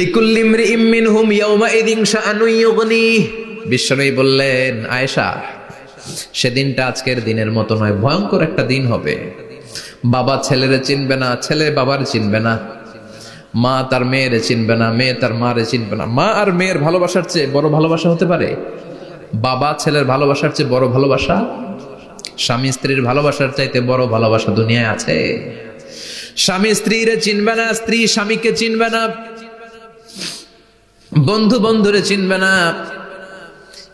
লিকুল্লি ইমরিইম মিনহুম ইয়াউমাইযিন শাআনুন ইউগনিহি। বিশ্বনবী বললেন, আয়েশা, সেদিনটা আজকের দিনের মতো নয়, ভয়ঙ্কর একটা দিন হবে। বাবা ছেলেরে চিনবে না, ছেলে বাবার চিনবে না। মা তার মেয়েরে চিনবে না, মেয়ে তার মারে চিনবে না। মা আর মেয়ের ভালোবাসার চেয়ে বড় ভালোবাসা হতে পারে? বাবা ছেলের ভালোবাসার চেয়ে বড় ভালোবাসা? স্বামী স্ত্রীর ভালোবাসার চাইতে বড় ভালোবাসা দুনিয়ায় আছে? স্বামী স্ত্রীরে চিনবে না, স্ত্রী স্বামীকে চিনবে না। বন্ধু বন্ধুরে চিনবে না।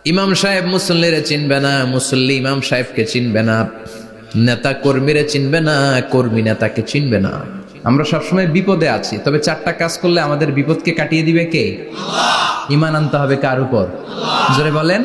ইমাম সাহেব মুসল্লিরে চিনবে না, মুসল্লি ইমাম সাহেবকে চিনবে না। নেতা কর্মীরে চিনবে না, কর্মী নেতাকে চিনবে না। আমরা সবসময় বিপদে আছি, তবে চারটা কাজ করলে আমাদের বিপদকে কাটিয়ে দিবে কে? ইমান আনতে হবে কার উপর? জোরে বলেন।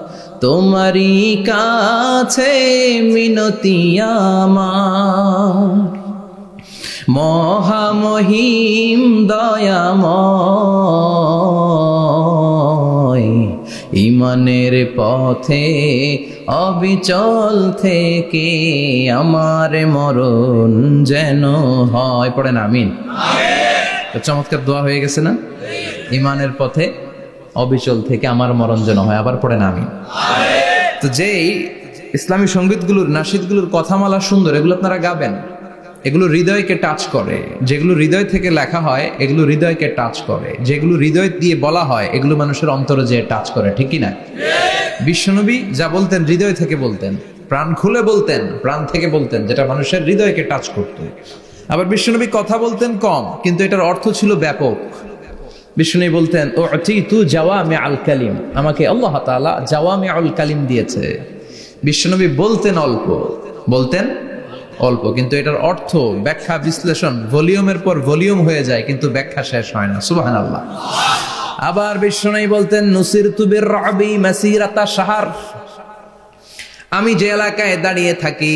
তোমারই কাছে মিনতি আমার। মহামহিম দয়াময় ইমানের পথে অবিচল থেকে আমার মরণ যেন হয়। পড়েন আমিন। তো চমৎকার দোয়া হয়ে গেছে না? ইমানের পথে অবিচল থেকে আমার মরণ যেন হয়, আবার পড়েন আমিন তো যেই ইসলামী সঙ্গীতগুলোর, নাসিদগুলোর কথামালা সুন্দর, এগুলো আপনারা গাবেন। এগুলো হৃদয়কে টাচ করে। যেগুলো হৃদয় থেকে লেখা হয়, এগুলো হৃদয়কে টাচ করে। যেগুলো হৃদয় দিয়ে বলা হয়, এগুলো মানুষের অন্তরে যে টাচ করে ঠিকই না? বিশ্বনবী যা বলতেন, হৃদয় থেকে বলতেন, প্রাণ খুলে বলতেন, প্রাণ থেকে বলতেন, যেটা মানুষের হৃদয়কে টাচ করত। আবার বিশ্বনবী কথা বলতেন কম, কিন্তু এটার অর্থ ছিল ব্যাপক। বিষ্ণু বলতেন ও তু জাওয়ামে আল কালিম। আমাকে আল্লাহ তাআলা জাওয়ামে আল কালিম দিয়েছে। বিশ্বনবী বলতেন অল্প বলতেন অল্প, কিন্তু এটার অর্থ ব্যাখ্যা, বিশ্লেষণ, ভলিউমের পর ভলিউম হয়ে যায়, কিন্তু ব্যাখ্যা শেষ হয় না। সুবাহান আল্লাহ আবার বিষ্ণু বলতেন নুসির তুবির রবি মাসিরাতা সাহার আমি যে এলাকায় দাঁড়িয়ে থাকি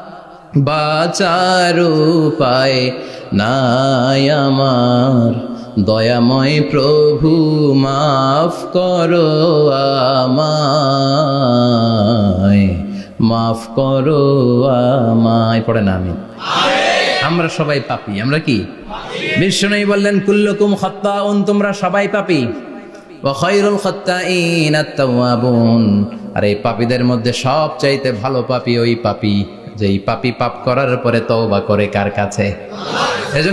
বাঁচার উপায় নাই আমার। দয়াময় প্রভু, মাফ করো আমায়। মাফ করো আমায়। পড়ে না আমি আমরা সবাই পাপি, আমরা কি? বিষ্ণু বললেন, কুল্লকুম খত্তাউন তোমরা সবাই পাপি। খৈরুল খত্তাইন আত্তাওয়াবুন। আর এই পাপীদের মধ্যে সব চাইতে ভালো পাপি ওই পাপি। যেই পাপি পাপ করার পরে তওবা করে কার কাছে?